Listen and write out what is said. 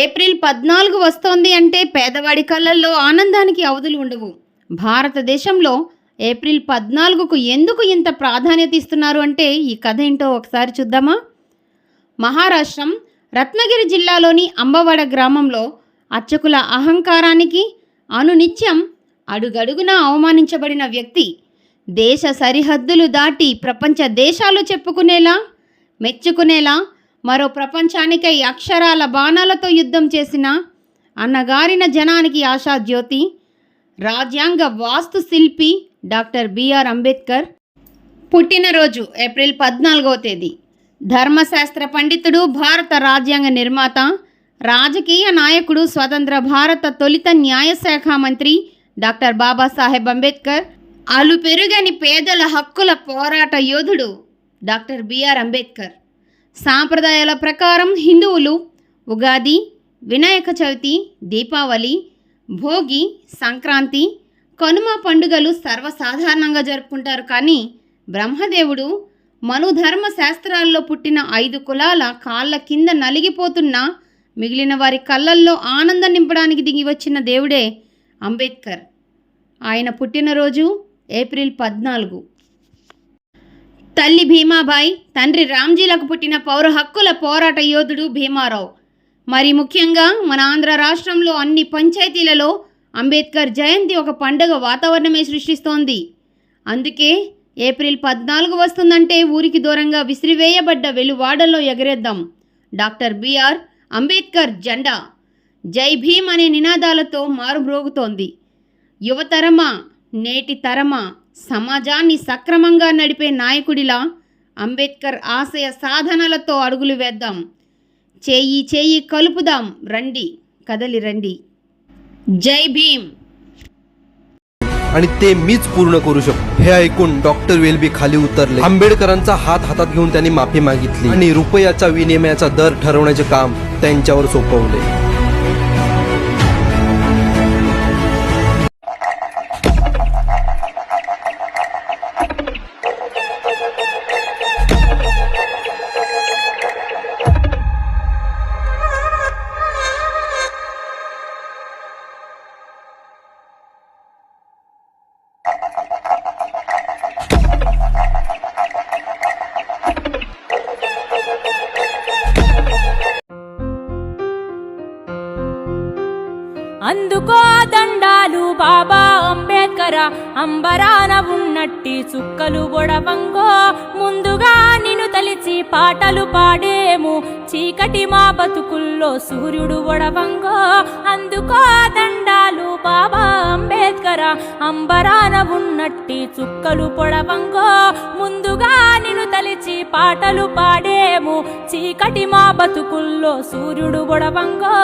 April పద్నాలుగు వస్తోంది అంటే పేదవాడి కళ్ళల్లో ఆనందానికి అవధులు ఉండవు. భారతదేశంలో ఏప్రిల్ పద్నాలుగుకు ఎందుకు ఇంత ప్రాధాన్యత ఇస్తున్నారు అంటే ఈ కథ ఏంటో ఒకసారి చూద్దామా? మహారాష్ట్రం రత్నగిరి జిల్లాలోని అంబవడ గ్రామంలో అర్చకుల అహంకారానికి అనునిత్యం అడుగడుగునా అవమానించబడిన వ్యక్తి దేశ సరిహద్దులు దాటి ప్రపంచ దేశాలు చెప్పుకునేలా మెచ్చుకునేలా మరో ప్రపంచానికై అక్షరాల బాణాలతో యుద్ధం చేసిన అన్నగారిన జనానికి ఆశాజ్యోతి రాజ్యాంగ వాస్తు శిల్పి డాక్టర్ బిఆర్ అంబేద్కర్ పుట్టినరోజు ఏప్రిల్ పద్నాలుగవ తేదీ. ధర్మశాస్త్ర పండితుడు భారత రాజ్యాంగ నిర్మాత రాజకీయ నాయకుడు స్వతంత్ర భారత తొలిత న్యాయశాఖ మంత్రి డాక్టర్ బాబాసాహెబ్ అంబేద్కర్ అలు పెరుగని పేదల హక్కుల పోరాట యోధుడు డాక్టర్ బిఆర్ అంబేద్కర్. సాంప్రదాయాల ప్రకారం హిందువులు ఉగాది వినాయక చవితి దీపావళి భోగి సంక్రాంతి కనుమ పండుగలు సర్వసాధారణంగా జరుపుకుంటారు. కానీ బ్రహ్మదేవుడు మనుధర్మ శాస్త్రాల్లో పుట్టిన ఐదు కులాల కాళ్ళ కింద నలిగిపోతున్న మిగిలిన వారి కళ్ళల్లో ఆనందం నింపడానికి దిగి వచ్చిన దేవుడే అంబేద్కర్. ఆయన పుట్టినరోజు ఏప్రిల్ పద్నాలుగు. తల్లి భీమాబాయి తండ్రి రామ్జీలకు పుట్టిన పౌర హక్కుల పోరాట యోధుడు భీమారావు. మరి ముఖ్యంగా మన ఆంధ్ర రాష్ట్రంలో అన్ని పంచాయతీలలో అంబేద్కర్ జయంతి ఒక పండగ వాతావరణమే సృష్టిస్తోంది. అందుకే ఏప్రిల్ పద్నాలుగు వస్తుందంటే ఊరికి దూరంగా విసిరివేయబడ్డ వెలువాడల్లో ఎగరేద్దాం. డాక్టర్ బిఆర్ అంబేద్కర్ జెండా. జై భీమ్ అనే నినాదాలతో మారుమ్రోగుతోంది. యువతరమా నేటి తరమా? సమాజాన్ని సక్రమంగా నడిపే నాయకుడిలా అంబేద్కర్ ఆశయ సాధనలతో అడుగులు వేద్దాం చేయి చేయి కలుపుదాం రండి కదలి రండి జై భీమ్ आणि ते मीच पूर्ण करू शकतो हे ऐकून डॉक्टर वेलबी खाली उतरले आंबेडकरांचा हात हातात घेऊन त्यांनी माफी मागितली आणि रुपयाचा विनिमयाचा दर ठरवण्याचे काम त्यांच्यावर सोपवले అందుకో దండాలు బాబా అంబేద్కర. అంబరాన ఉన్నట్టి చుక్కలు బొడవంగో. ముందుగా నిన్ను తలిచి పాటలు పాడేము. చీకటి మా బతుకుల్లో సూర్యుడు బొడవంగో. అందుకో దండాలు బాబా అంబేద్కర. అంబరాన ఉన్నట్టి చుక్కలు పొడవంగో ముందుగా నిన్ను తలిచి పాటలు పాడేము. చీకటి మా బతుకుల్లో సూర్యుడు బొడవంగో.